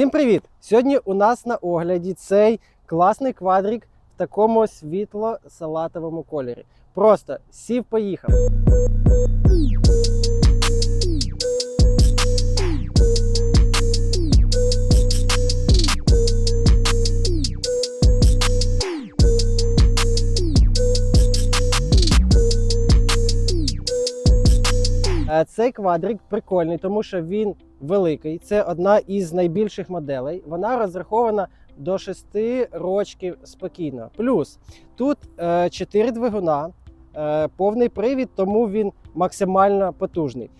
Всім привіт! Сьогодні у нас на огляді цей класний квадрик в такому світло-салатовому кольорі. Просто сів поїхав. Цей квадрик прикольний, тому що він великий. Це одна із найбільших моделей. Вона розрахована до 6 рочків спокійно. Плюс тут 4 двигуна, е, повний привід, тому він максимально потужний.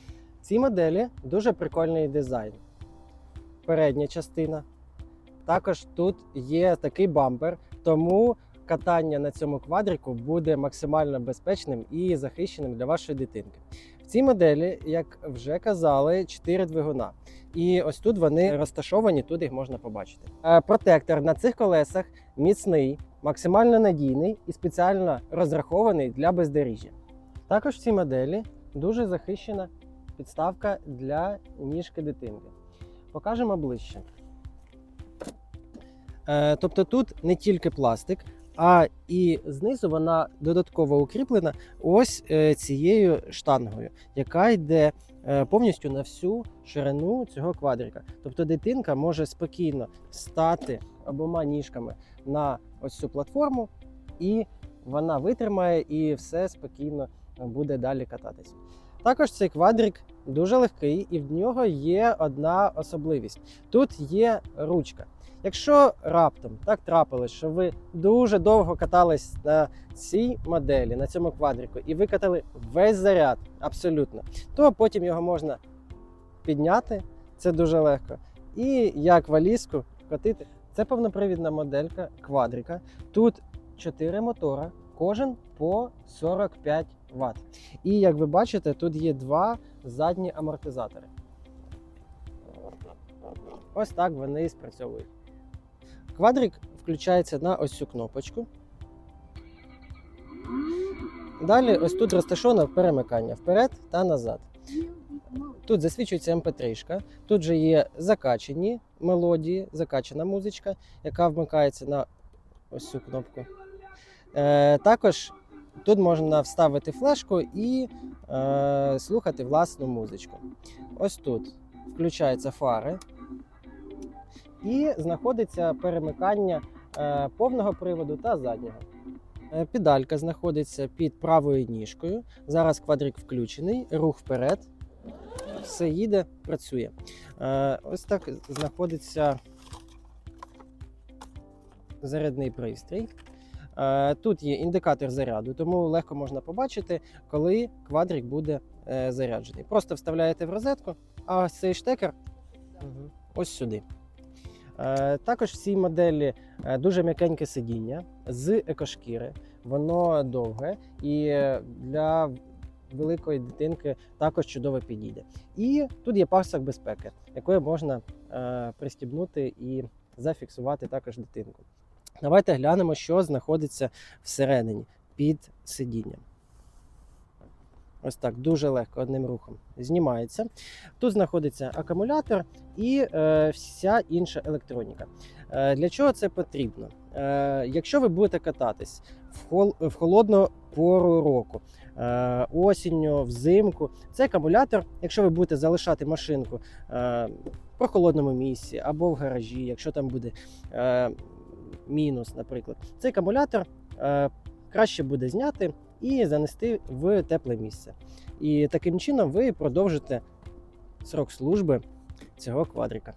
В цій моделі дуже прикольний дизайн. Передня частина. Також тут є такий бампер, тому катання на цьому квадрику буде максимально безпечним і захищеним для вашої дитинки. В цій моделі, як вже казали, 4 двигуна. І ось тут вони розташовані, тут їх можна побачити. Е, Протектор на цих колесах міцний, максимально надійний і спеціально розрахований для бездоріжжя. Також в цій моделі дуже захищена підставка для ніжки дитинки. Покажемо ближче. Е, Тобто тут не тільки пластик, а і знизу вона додатково укріплена ось е, цією штангою, яка йде е, повністю на всю ширину цього квадрика. Тобто дитинка може спокійно стати обома ніжками на ось цю платформу, і вона витримає і все спокійно буде далі кататись. Також цей квадрик дуже легкий, і в нього є одна особливість: тут є ручка. Якщо раптом так трапилось, що ви дуже довго катались на цій моделі, на цьому квадрику, і викатали весь заряд абсолютно, то потім його можна підняти, це дуже легко, і як валізку катити. Це повнопривідна моделька квадрика. Тут 4 мотора, кожен по 45 Вт. І як ви бачите, тут є два задні амортизатори. Ось так вони і спрацьовують. Квадрик включається на ось цю кнопочку. Далі ось тут розташовано перемикання вперед та назад. Тут засвічується mp3, тут же є закачені мелодії, закачана музичка, яка вмикається на ось цю кнопку. Е, також тут можна вставити флешку і е, слухати власну музичку. Ось тут включаються фари і знаходиться перемикання е, повного приводу та заднього. Е, Педалька знаходиться під правою ніжкою. Зараз квадрик включений, рух вперед. Все їде, працює. Ось так знаходиться зарядний пристрій. Е, Тут є індикатор заряду, тому легко можна побачити, коли квадрик буде е, заряджений. Просто вставляєте в розетку, а цей штекер ось сюди. Е, Також в цій моделі дуже м'якеньке сидіння з екошкіри. Воно довге і для великої дитинки також чудово підійде. І тут є пасок безпеки, якою можна пристібнути і зафіксувати також дитинку. Давайте глянемо, що знаходиться всередині під сидінням. Ось так дуже легко одним рухом знімається. Тут знаходиться акумулятор і е, вся інша електроніка. Е, для чого це потрібно? Е, якщо ви будете кататись в, хол, в холодну пору року, е, осінню, взимку, цей акумулятор, якщо ви будете залишати машинку е, в прохолодному місці або в гаражі, якщо там буде е, мінус, наприклад, цей акумулятор е, краще буде зняти і занести в тепле місце. І таким чином ви продовжите срок служби цього квадрика.